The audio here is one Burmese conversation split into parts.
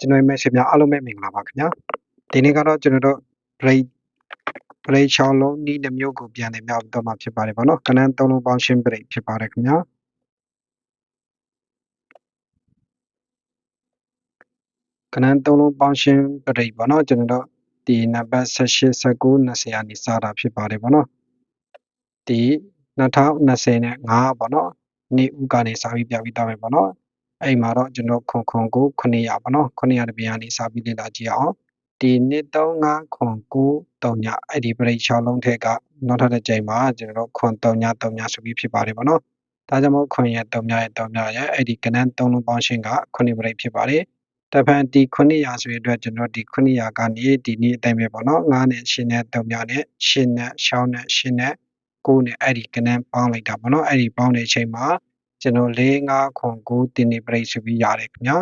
ကျွန်တော်ရဲ့ message များအားလုံးပဲမင်္ဂလာပါခင်ဗျာဒီနေ့ကတော့ကျွန်တော်တို့ break break 6လုံးဤတစ်မျိုးကိုပြန်လည်မြောက်တော့မှာဖြစ်ပါတယ်ဗောနော်ကနန်း3လုံးပေါင်းရှင်း break ဖြစ်ပါတယ်ခင်ဗျာကနန်း3လုံးပေါင်းရှင်း break ဗောနော်ကျွန်တော်တို့ဒီနံပါတ်18 19 20ရာနေစတာဖြစ်ပါတယ်ဗောနော်ဒီ2020နဲ့5ဗောနော်နေ့ဦးကနေစပြီးပြပြီးတော့မယ်ဗောနော် အဲ့မှာတော့ကျွန်တော်ခွန်ခွန်ကို900ပေါ့နော်900တပြန်ကနေစပြီးလေ့လာကြည့်အောင်ဒီနှစ်35ခွန်9 3ညအဲ့ဒီ break 6လုံးထက်ကနောက်ထပ်တစ်ကြိမ်မှာကျွန်တော်ခွန်3ည3ညဆိုပြီးဖြစ်ပါတယ်ပေါ့နော်ဒါကြောင့်မို့ခွန်ရဲ့3ညရဲ့3ညရဲ့အဲ့ဒီကနန်း3လုံးပေါင်းရှင်းက9 break ဖြစ်ပါတယ်တဖန်ဒီ900ဆိုရတဲ့ကျွန်တော်ဒီ900ကနေဒီနေ့အတိုင်းပဲပေါ့နော်9နဲ့10နဲ့3ညနဲ့10နဲ့6နဲ့10နဲ့9နဲ့အဲ့ဒီကနန်းပေါင်းလိုက်တာပေါ့နော်အဲ့ဒီပေါင်းတဲ့အချိန်မှာ ကျွန်တော်၄၅ခွန်9တင်းနေပရိတ်ဆိုပြီးရတယ်ခင်ဗျာ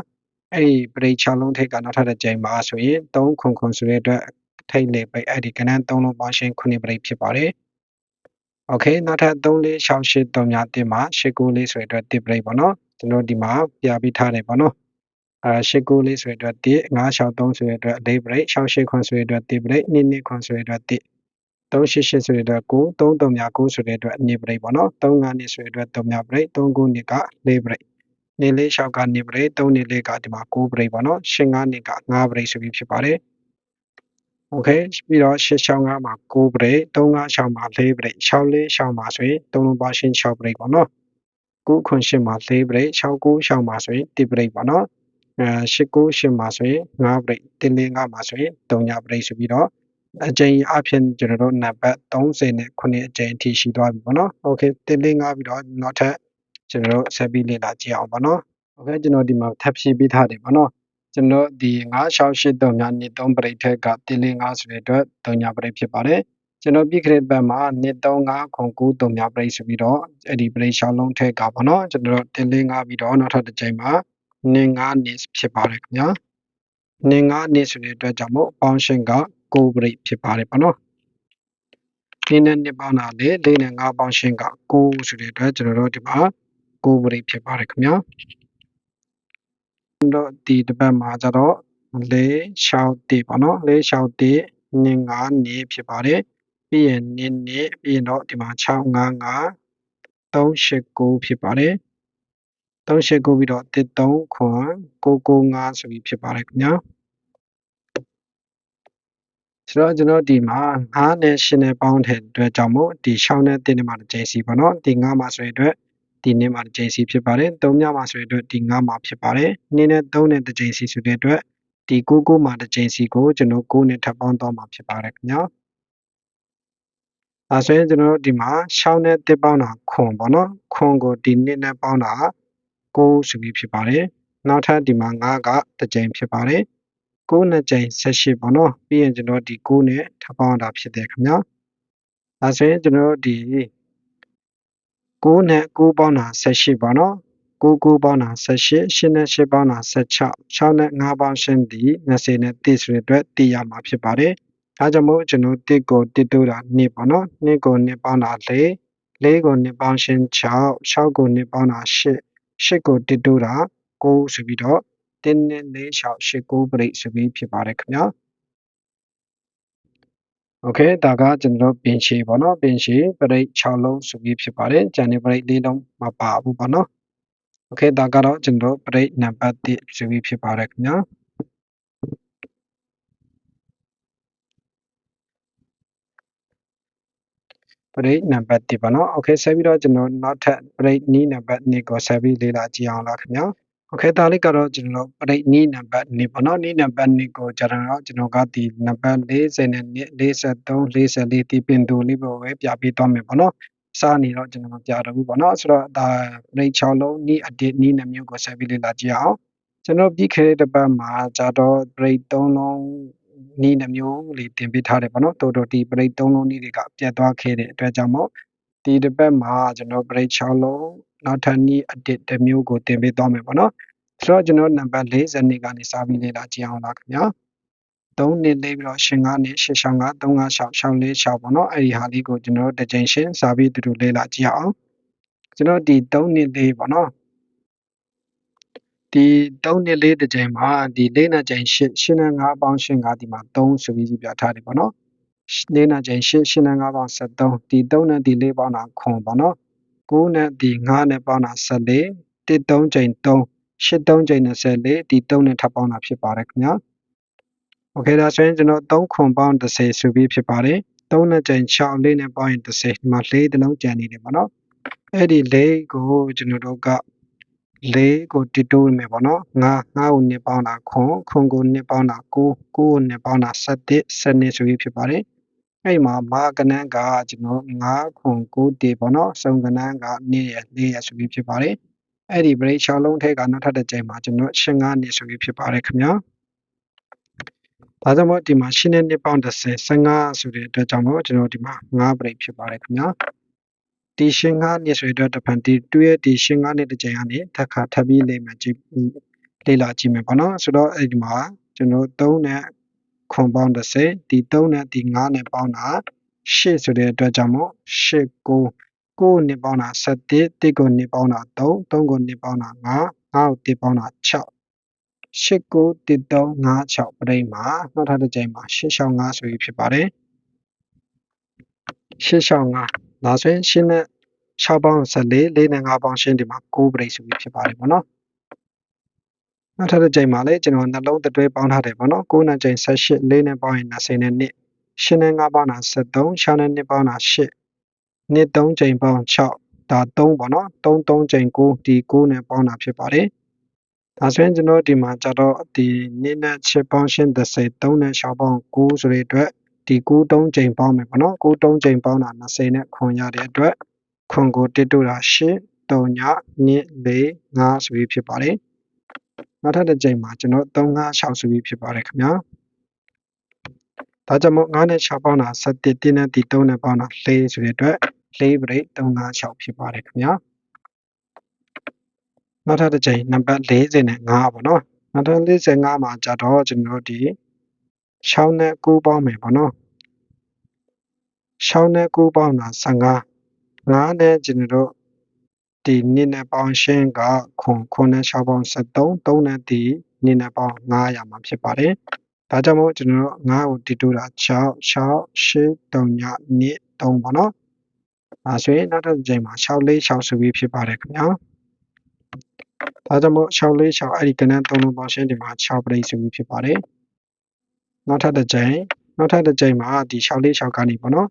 အဲ့ဒီပရိတ်6လုံးထိပ်ကနောက်ထပ်တစ်ကြိမ်ပါဆိုရင်3ခွန်ခွန်ဆိုတဲ့အတွက်ထိတ်လေပိတ်အဲ့ဒီကနန်း3လုံးပေါင်းရှင်း9ပရိတ်ဖြစ်ပါတယ်โอเคနောက်ထပ်3 4 6 8 3များတင်မှာ8 9လေးဆိုတဲ့အတွက်1ပရိတ်ပေါ့နော်ကျွန်တော်ဒီမှာပြပြီးထားတယ်ပေါ့နော်အာ8 9လေးဆိုတဲ့အတွက်1 5 6 3ဆိုတဲ့အတွက်4ပရိတ်6 8ခွန်ဆိုတဲ့အတွက်1ပရိတ်2 2ခွန်ဆိုတဲ့အတွက်1 388ဆိုတဲ့အတွက်9 3 3များ9ဆိုတဲ့အတွက်အနေပရိတ်ပေါ့နော်3 5နှစ်ဆိုတဲ့အတွက်3များပရိတ်3 9နှစ်က4ပရိတ်နေလေး6ကနေပရိတ်3နေလေးကဒီမှာ9ပရိတ်ပေါ့နော်8 5နှစ်က9ပရိတ်ဆိုပြီးဖြစ်ပါတယ်โอเคပြီးတော့8 6 5မှာ9ပရိတ်3 5 6မှာ4ပရိတ်6 4 6မှာဆိုရင်3လုံးပါရှင်း6ပရိတ်ပေါ့နော်9ခွန်8မှာ4ပရိတ်6 9 6မှာဆိုရင်1ပရိတ်ပေါ့နော်အဲ8 9 8မှာဆိုရင်5ပရိတ်1 4 5မှာဆိုရင်3ညပရိတ်ဆိုပြီးတော့ အကြိမ်အဖြစ်ကျွန်တော်တို့နံပါတ်30နဲ့9အကြိမ်အထိရှိသွားပြီပေါ့နော်။ Okay တင်းလေးငါပြီးတော့နောက်ထပ်ကျွန်တော်တို့ဆက်ပြီးလေ့လာကြည့်အောင်ပေါ့နော်။ Okay ကျွန်တော်ဒီမှာထပ်ဖြည့်ပေးထားတယ်ပေါ့နော်။ကျွန်တော်ဒီ9683များနှစ်3ပရိတ်ထက်ကတင်းလေးငါဆိုတဲ့အတွက်3ညပရိတ်ဖြစ်ပါတယ်။ကျွန်တော်ပြည့်ခရစ်ဘတ်မှာနှစ်35ခွန်9 3ညပရိတ်ဆိုပြီးတော့အဲ့ဒီပရိတ်ရှောင်းလုံးထက်ကပေါ့နော်ကျွန်တော်တင်းလေးငါပြီးတော့နောက်ထပ်တစ်ကြိမ်မှာနှစ်9နှစ်ဖြစ်ပါတယ်ခင်ဗျာ။နှစ်9နှစ်ဆိုတဲ့အတွက်ကြောင့်မို့ပေါင်းရှင်းက 9ပရိတ်ဖြစ်ပါတယ်ပေါ့နော်။ဒီနဲ့နှစ်ပေါင်းတာလေ၄နဲ့၅ပေါင်းရှင်းက9ဆိုတဲ့အတွက်ကျွန်တော်တို့ဒီမှာ9ပရိတ်ဖြစ်ပါတယ်ခင်ဗျာ။တို့ဒီတစ်ပတ်မှာကျတော့၄6တိပေါ့နော်၄6တိနှစ်၅နေဖြစ်ပါတယ်။ပြီးရင်နှစ်နှစ်ပြီးရင်တော့ဒီမှာ6 5 5 3 8 9ဖြစ်ပါတယ်။3 8 9ပြီးတော့1 3ခွန်9 9 5ဆိုပြီးဖြစ်ပါတယ်ခင်ဗျာ။ ဆိုတော့ကျွန်တော်ဒီမှာ9နဲ့10နဲ့ပေါင်းတဲ့အတွက်ကြောင့်မို့ဒီ6နဲ့1နဲ့မှာတစ်ချိန်စီပေါ့နော်ဒီ9မှာဆိုရင်အတွက်ဒီနေ့မှာတစ်ချိန်စီဖြစ်ပါတယ်3ညမှာဆိုရင်အတွက်ဒီ9မှာဖြစ်ပါတယ်2နဲ့3နဲ့တစ်ချိန်စီဆိုတဲ့အတွက်ဒီ9 9မှာတစ်ချိန်စီကိုကျွန်တော်9နဲ့ထပ်ပေါင်းတော့မှာဖြစ်ပါတယ်ခင်ဗျာအဲဆိုရင်ကျွန်တော်ဒီမှာ6နဲ့1ပေါင်းတာခွန်ပေါ့နော်ခွန်ကိုဒီနေ့နဲ့ပေါင်းတာ9ဆိုပြီးဖြစ်ပါတယ်နောက်ထပ်ဒီမှာ9ကတစ်ချိန်ဖြစ်ပါတယ် 9နှစ်ကြိမ်18ပေါ့နော်ပြီးရင်ကျွန်တော်ဒီ9နဲ့ထပ်ပေါင်းတာဖြစ်တယ်ခင်ဗျာဒါဆိုရင်ကျွန်တော်ဒီ9နဲ့9ပေါင်းတာ18ပေါ့နော်9 9ပေါင်းတာ18 8နဲ့8ပေါင်းတာ16 6နဲ့5ပေါင်းရှင်းဒီ20နဲ့1ဆိုတဲ့အတွက်တည်ရမှာဖြစ်ပါတယ်ဒါကြောင့်မို့ကျွန်တော်1ကို1တိုးတာ2ပေါ့နော်2ကို2ပေါင်းတာ4 4ကို2ပေါင်းရှင်း6 6ကို2ပေါင်းတာ8 8ကို1တိုးတာ9ဆိုပြီးတော့ တင်းနဲ့လေးရှောက်ရှစ်ကိုပရိတ်ဆိုပြီးဖြစ်ပါတယ်ခင်ဗျာโอเคဒါကကျွန်တော်ပင်ရှည်ပေါ့နော်ပင်ရှည်ပရိတ်6လုံးဆိုပြီးဖြစ်ပါတယ်ကျန်တဲ့ပရိတ်၄လုံးမပါဘူးပေါ့နော်โอเคဒါကတော့ကျွန်တော်ပရိတ်နံပါတ်1ဆိုပြီးဖြစ်ပါတယ်ခင်ဗျာပရိတ်နံပါတ်1ပါနော်โอเคဆက်ပြီးတော့ကျွန်တော်နောက်ထပ်ပရိတ်နီးနံပါတ်2ကိုဆက်ပြီးလေ့လာကြည့်အောင်လားခင်ဗျာ โอเคဒါလေးကတော့ကျွန်တော်ပရိတ်နီးနံပါတ်2ပေါ့နော်နီးနံပါတ်2ကိုကျွန်တော်ကျွန်တော်ကဒီနံပါတ်40နဲ့43 44ဒီပင်တူလေးပေါ်ပဲပြပေးသွားမယ်ပေါ့နော်စားနေတော့ကျွန်တော်မပြတော့ဘူးပေါ့နော်ဆိုတော့ဒါပရိတ်6လုံးနီးအတစ်နီးနှမျိုးကိုဆက်ပြီးလေ့လာကြည့်အောင်ကျွန်တော်ပြီးခဲ့တဲ့ပတ်မှာဂျာတော့ပရိတ်3လုံးနီးနှမျိုးလေးတင်ပေးထားတယ်ပေါ့နော်တော်တော်ဒီပရိတ်3လုံးနီးတွေကပြတ်သွားခဲ့တဲ့အတွက်ကြောင့်မို့ ဒီတစ်ပတ်မှာကျွန်တော်ပရိတ်6လုံးနောက်ထပ်နည်းအတစ်တစ်မျိုးကိုတင်ပေးသွားမယ်ပေါ့နော်ဆိုတော့ကျွန်တော်နံပါတ်40နေကနေစပြီးလေ့လာကြည့်အောင်လားခင်ဗျာ3နှစ်လေးပြီးတော့ရှင်9နှစ်ရှရှောင်းက3 5 6 6 4 6ပေါ့နော်အဲ့ဒီဟာလေးကိုကျွန်တော်တစ်ချိန်ရှင်းစာပြီးတူတူလေ့လာကြည့်အောင်ကျွန်တော်ဒီ3နှစ်လေးပေါ့နော်ဒီ3နှစ်4တစ်ကြိမ်မှာဒီ4နဲ့ကြိမ်8 8နဲ့5ပေါင်း8ကဒီမှာ3ဆိုပြီးပြထားတယ်ပေါ့နော် 4နဲ့ကြိမ်8 8နဲ့5ပေါင်း73ဒီ3နဲ့ဒီ4ပေါင်းတာခွန်ပေါ့နော်9နဲ့ဒီ9နဲ့ပေါင်းတာ14 1 3ကြိမ်3 8 3ကြိမ်24ဒီ3နဲ့ထပ်ပေါင်းတာဖြစ်ပါတယ်ခင်ဗျာโอเคဒါဆိုရင်ကျွန်တော်3ခွန်ပေါင်း30ဆိုပြီးဖြစ်ပါတယ်3နဲ့ကြိမ်6လေးနဲ့ပေါင်းရင်30ဒီမှာ4တစ်လုံးကျန်နေတယ်ပေါ့နော်အဲ့ဒီ4ကိုကျွန်တော်တို့က4ကိုတီတိုးမယ်ပေါ့နော်9 9ကိုနှစ်ပေါင်းတာခွန်ခွန်ကိုနှစ်ပေါင်းတာ9 9ကိုနှစ်ပေါင်းတာ17 17ဆိုပြီးဖြစ်ပါတယ် အဲ့မှာမာကနန်းကကျွန်တော်9ခွန်9တေပေါ့နော်စုံကနန်းက2ရ4ရဆိုပြီးဖြစ်ပါတယ်အဲ့ဒီ break 6လုံးထဲကနောက်ထပ်တစ်ကြိမ်မှာကျွန်တော်8 9နှစ်ဆိုပြီးဖြစ်ပါတယ်ခင်ဗျာဒါကြောင့်မို့ဒီမှာရှင်းတဲ့နှစ်ပေါင်း30 15ဆိုတဲ့အတွက်ကြောင့်မို့ကျွန်တော်ဒီမှာ9 break ဖြစ်ပါတယ်ခင်ဗျာဒီရှင်း9နှစ်ဆိုတဲ့တဖန်ဒီတွဲဒီရှင်း9နှစ်တစ်ကြိမ်ကနေထပ်ခါထပ်ပြီးလေ့မယ်ကြည့်လေ့လာကြည့်မယ်ပေါ့နော်ဆိုတော့အဲ့ဒီမှာကျွန်တော်3နဲ့ ခွန်ပေါင်း30ဒီ3နဲ့ဒီ9နဲ့ပေါင်းတာ8ဆိုတဲ့အတွက်ကြောင့်မို့8 9 9နှစ်ပေါင်းတာ7 1ကိုနှစ်ပေါင်းတာ3 3ကိုနှစ်ပေါင်းတာ5 5ကိုတစ်ပေါင်းတာ6 8 9 1 3 5 6ပြိမှာနောက်ထပ်တစ်ကြိမ်မှာ8 6 5ဆိုပြီးဖြစ်ပါတယ်8 6 5ဒါဆိုရင်8နဲ့6ပေါင်း14 4နဲ့5ပေါင်းရှင်းဒီမှာ9ပြိဆိုပြီးဖြစ်ပါတယ်ပေါ့နော် နောက်ထပ်တစ်ကြိမ်မှာလည်းကျွန်တော်နှလုံးတွဲပေါင်းထားတယ်ပေါ့နော်9နဲ့ကြိမ်18 4နဲ့ပေါင်းရင်20နဲ့2 8နဲ့5ပေါင်းတာ73 6နဲ့2ပေါင်းတာ8နှစ်3ကြိမ်ပေါင်း6ဒါ3ပေါ့နော်3 3ကြိမ်9ဒီ9နဲ့ပေါင်းတာဖြစ်ပါတယ်ဒါဆိုရင်ကျွန်တော်ဒီမှာကြတော့ဒီနှစ်နဲ့ချစ်ပေါင်းရှင်း30 3နဲ့6ပေါင်း9ဆိုတဲ့အတွက်ဒီ9 3ကြိမ်ပေါင်းမယ်ပေါ့နော်9 3ကြိမ်ပေါင်းတာ20နဲ့ခွန်ရတဲ့အတွက်ခွန်ကိုတစ်တို့တာ8 3ည2 4 5ဆိုပြီးဖြစ်ပါတယ် နောက်ထပ်တစ်ကြိမ်မှာကျွန်တော်3 5 6ဆိုပြီးဖြစ်ပါတယ်ခင်ဗျာဒါကြောင့်မို့9နဲ့6ပေါင်းတာ7 1နဲ့ဒီ3နဲ့ပေါင်းတာ4ဆိုတဲ့အတွက်4 break 3 5 6ဖြစ်ပါတယ်ခင်ဗျာနောက်ထပ်တစ်ကြိမ်နံပါတ်40နဲ့5ပေါ့နော်နောက်ထပ်45မှာကြတော့ကျွန်တော်ဒီ6နဲ့9ပေါင်းမယ်ပေါ့နော်6နဲ့9ပေါင်းတာ15 5နဲ့ကျွန်တော်တို့ ဒီနှစ်နဲ့ပေါင်းရှင်းကခွန်ခွန်နဲ့6ပေါင်း73 3နဲ့ဒီနှစ်နဲ့ပေါင်း900မှာဖြစ်ပါတယ်ဒါကြောင့်မို့ကျွန်တော်တို့9ကိုတီတိုးတာ6 6 8 3ည2 3ပေါ့နော်အဲဆိုရင်နောက်တစ်ကြိမ်မှာ6 4 6ဆိုပြီးဖြစ်ပါတယ်ခင်ဗျာဒါကြောင့်မို့6 4 6အဲ့ဒီကနန်း3လုံးပေါင်းရှင်းဒီမှာ6ပရိဆိုပြီးဖြစ်ပါတယ်နောက်ထပ်တစ်ကြိမ်နောက်ထပ်တစ်ကြိမ်မှာဒီ6 4 6ကနေပေါ့နော်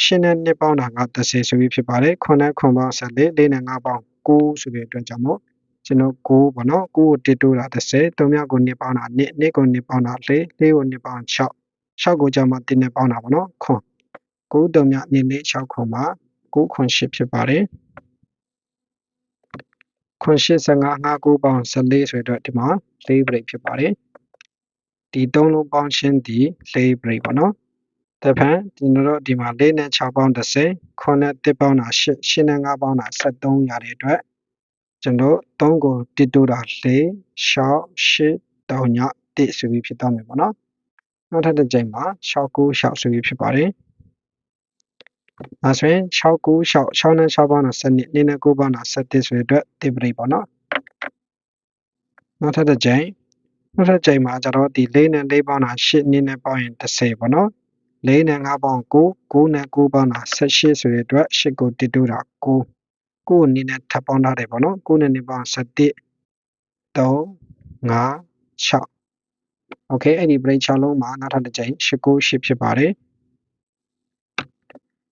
ရှင်းနဲ့နှစ်ပေါင်းတာက30ဆိုပြီးဖြစ်ပါတယ်ခွန်နဲ့ခွန်ပေါင်း14 4နဲ့5ပေါင်း9ဆိုတဲ့အတွက်ကြောင့်မို့ကျွန်တော်9ပေါ့နော်9ကိုတစ်တိုးတာ30၃မြောက်ကိုနှစ်ပေါင်းတာနှစ်နှစ်ကိုနှစ်ပေါင်းတာ4 4ကိုနှစ်ပေါင်း6 6ကိုကြောင့်မှတင်းနှစ်ပေါင်းတာပေါ့နော်ခွန်9၃မြောက်နှစ်လေး6ခွန်မှာ9ခွန်8ဖြစ်ပါတယ်ခွန်85 5 9ပေါင်း14ဆိုတဲ့အတွက်ဒီမှာ4 break ဖြစ်ပါတယ်ဒီ3လုံးပေါင်းရှင်းဒီ4 break ပေါ့နော် တဖန်ကျွန်တော်တို့ဒီမှာ4နဲ့6ပေါင်း30ခွန်နဲ့1ပေါင်းတာ8 8နဲ့5ပေါင်းတာ73ရတဲ့အတွက်ကျွန်တော်3ကိုတစ်တိုးတာ4 6 8 3ည1ဆိုပြီးဖြစ်တော့မယ်ပေါ့နော်နောက်ထပ်တစ်ကြိမ်မှာ6 9 6ဆိုပြီးဖြစ်ပါတယ်အဲဆိုရင်6 9 6 6နဲ့6ပေါင်းတာ7နှစ်2နဲ့9ပေါင်းတာ7ဆိုတဲ့အတွက်တစ်ပရိပေါ့နော်နောက်ထပ်တစ်ကြိမ်နောက်ထပ်ကြိမ်မှာကျတော့ဒီ4နဲ့4ပေါင်းတာ8နှစ်နဲ့ပေါင်းရင်30ပေါ့နော် 4နဲ့5ပေါင်း9 9နဲ့9ပေါင်းတာ18ဆိုတဲ့အတွက်8ကိုတစ်တိုးတာ9 9အနေနဲ့ထပ်ပေါင်းထားတယ်ပေါ့နော်9နဲ့2ပေါင်း17 3 5 6 Okay အဲ့ဒီ break 6လုံးမှာနောက်ထပ်တစ်ကြိမ်8 9 8ဖြစ်ပါတယ်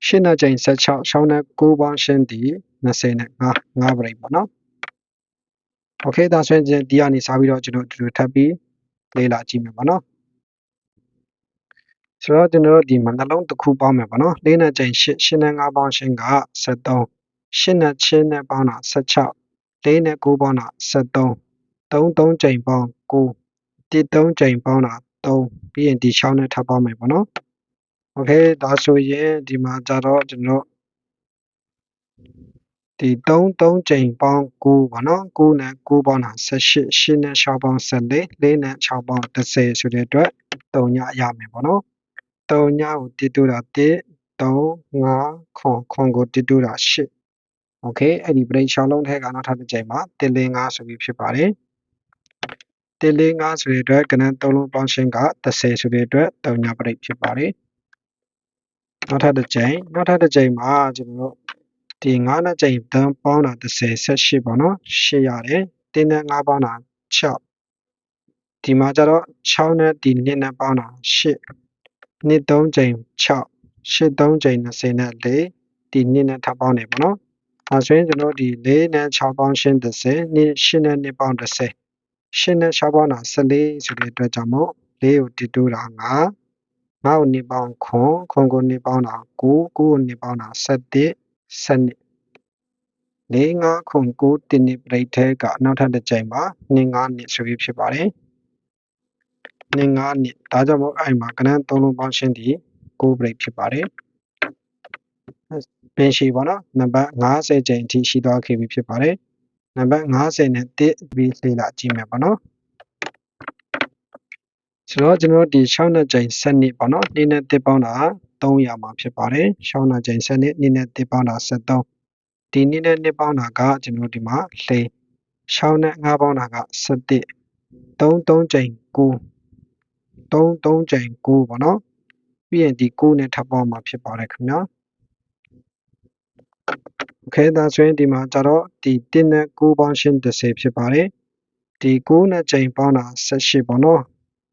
ရှင်းတဲ့ကြိမ်16ရှောင်းတဲ့9ပေါင်းရှင်းဒီ20နဲ့5 5 break ပေါ့နော် Okay ဒါဆိုရင်ဒီကနေစပြီးတော့ကျွန်တော်ဒီလိုထပ်ပြီးလေ့လာကြည့်မယ်ပေါ့နော် ဆိုတော့ကျွန်တော်တို့ဒီမှာနှလုံးတစ်ခုပေါင်းမယ်ပေါ့နော်၄နဲ့ကြိမ်8 8နဲ့5ပေါင်းရှင်းက73 8နဲ့6နဲ့ပေါင်းတာ16 4နဲ့9ပေါင်းတာ73 3 3ကြိမ်ပေါင်း9 1 3ကြိမ်ပေါင်းတာ3ပြီးရင်ဒီ6နဲ့ထပ်ပေါင်းမယ်ပေါ့နော်โอเคဒါဆိုရင်ဒီမှာကြတော့ကျွန်တော်ဒီ3 3ကြိမ်ပေါင်း9ပေါ့နော်9နဲ့9ပေါင်းတာ18 8နဲ့6ပေါင်း14 4နဲ့6ပေါင်း30ဆိုတဲ့အတွက်3ညရမယ်ပေါ့နော် 3ညကိုတည်တူတာ1 3 5ခွန်ခွန်ကိုတည်တူတာ8โอเคအဲ့ဒီ break 6လုံးထဲကနောက်ထပ်တစ်ကြိမ်မှာ1 5ဆိုပြီးဖြစ်ပါတယ် 145ဆိုတဲ့အတွက်ကဏ္ဍသုံးလုံးပေါင်းရှင်းက30ဆိုတဲ့အတွက်တုံညာပရိတ်ဖြစ်ပါတယ်နောက်ထပ်တစ်ကြိမ်နောက်ထပ်တစ်ကြိမ်မှာကျွန်တော်တို့ဒီ9နှစ်ကြိမ်တန်းပေါင်းတာ30 18ပေါ့နော်8ရတယ်တင်းနဲ့9ပေါင်းတာ6ဒီမှာကျတော့6နဲ့ဒီ2နဲ့ပေါင်းတာ8 နှစ်3ကြိမ်6 8 3ကြိမ်20နဲ့4ဒီ2နဲ့ထပ်ပေါင်းနေပေါ့နော်အဲဆိုရင်ကျွန်တော်ဒီ4နဲ့6ပေါင်းရှင်း30နှစ်8နဲ့2ပေါင်း30 8နဲ့6ပေါင်းတာ14ဆိုတဲ့အတွက်ကြောင့်မို့4ကိုတည်တူးတာ9 9ကို2ပေါင်းခွန်ခွန်ကို2ပေါင်းတာ9 9ကို2ပေါင်းတာ17 12 4 5ခွန်9တင်းနိပရိတ်ထဲကနောက်ထပ်တစ်ကြိမ်မှာ2 5နှစ်ဆိုပြီးဖြစ်ပါတယ် 2 5နှစ်ဒါကြောင့်မို့အဲ့မှာကဏ္ဍ3လုံးပေါင်းရှင်းဒီ9ပရိတ်ဖြစ်ပါတယ်ပင်ရှိပါတော့နံပါတ်50ကြိမ်အထိရှိသွားခဲ့ပြီဖြစ်ပါတယ်နံပါတ်50နဲ့1ပြီးလေ့လာကြည့်မယ်ပေါ့နော်ဆိုတော့ကျွန်တော်ဒီ6နှစ်ကြိမ်7နှစ်ပေါ့နော်2နဲ့1ပေါင်းတာ300မှာဖြစ်ပါတယ်6နှစ်ကြိမ်7နှစ်2နဲ့1ပေါင်းတာ73ဒီ2နဲ့1ပေါင်းတာကကျွန်တော်ဒီမှာလေ6နဲ့5ပေါင်းတာက17 3 3ကြိမ်9 3 3ကြိမ်9ပေါ့နော်ပြီးရင်ဒီ9နဲ့ထပ်ပေါင်းမှာဖြစ်ပါတယ်ခင်ဗျာโอเคဒါဆိုရင်ဒီမှာကျတော့ဒီ1နဲ့9ပေါင်းရှင်း30ဖြစ်ပါတယ်ဒီ9နဲ့ချိန်ပေါင်းတာ18ပေါ့နော်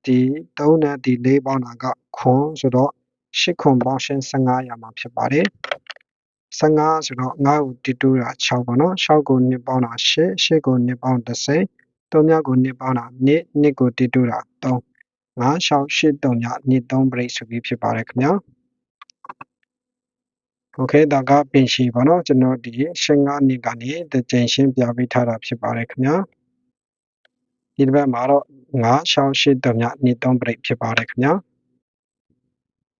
ဒီ3နဲ့ဒီ4ပေါင်းတာကခွန်ဆိုတော့8ခွန်ပေါင်းရှင်း15ရမှာဖြစ်ပါတယ်15ဆိုတော့9ကိုတီတူတာ6ပေါ့နော်6ကို2ပေါင်းတာ8 8ကို2ပေါင်း30 3မြောက်ကို2ပေါင်းတာ2 2ကိုတီတူတာ3 5 6 8 3ည2 3 break ဆိုပြီးဖြစ်ပါတယ်ခင်ဗျာโอเคဒါကပင်ရှိပါเนาะကျွန်တော်ဒီရှင်း9နှစ်ကနေတကြိမ်ရှင်းပြပေးထားတာဖြစ်ပါတယ်ခင်ဗျာဒီတစ်ပတ်မှာတော့9 6 8 3ည2 3 break ဖြစ်ပါတယ်ခင်ဗျာ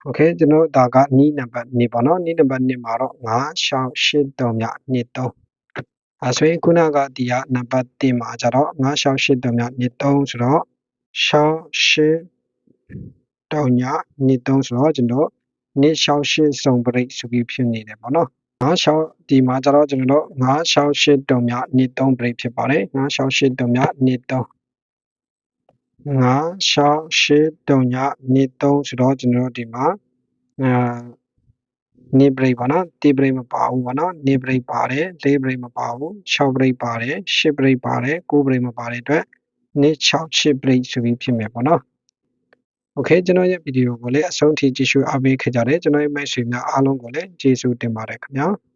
โอเคကျွန်တော်ဒါကနီးနံပါတ်2ပေါ့နော်နီးနံပါတ်2မှာတော့9 6 8 3ည2 3အဲဆိုရင်ခုနကဒီကနံပါတ်1မှာကျတော့9 6 8 3ည2 3ဆိုတော့6 8 3ည2 3ဆိုတော့ကျွန်တော်နှစ်68စုံပရိတ်ဆိုပြီးဖြစ်နေတယ်ပေါ့နော်96ဒီမှာကျတော့ကျွန်တော်တို့968တုံမြနှစ်3ပရိတ်ဖြစ်ပါတယ်968တုံမြနှစ်3 968တုံမြနှစ်3ဆိုတော့ကျွန်တော်တို့ဒီမှာအာနေပရိတ်ပါနော်တေပရိတ်မပါဘူးပါနော်နေပရိတ်ပါတယ်လေးပရိတ်မပါဘူး6ပရိတ်ပါတယ်10ပရိတ်ပါတယ်9ပရိတ်မပါတဲ့အတွက် 268 break ဆိုပြီးဖြစ်မယ်ပေါ့နော်။ Okay ကျွန်တော်ရဲ့ဗီဒီယိုကိုလည်းအဆုံးထိကြည့်ရှုအားပေးခဲ့ကြတဲ့ကျွန်တော်ရဲ့မိတ်ဆွေများအားလုံးကိုလည်းကျေးဇူးတင်ပါတယ်ခင်ဗျာ။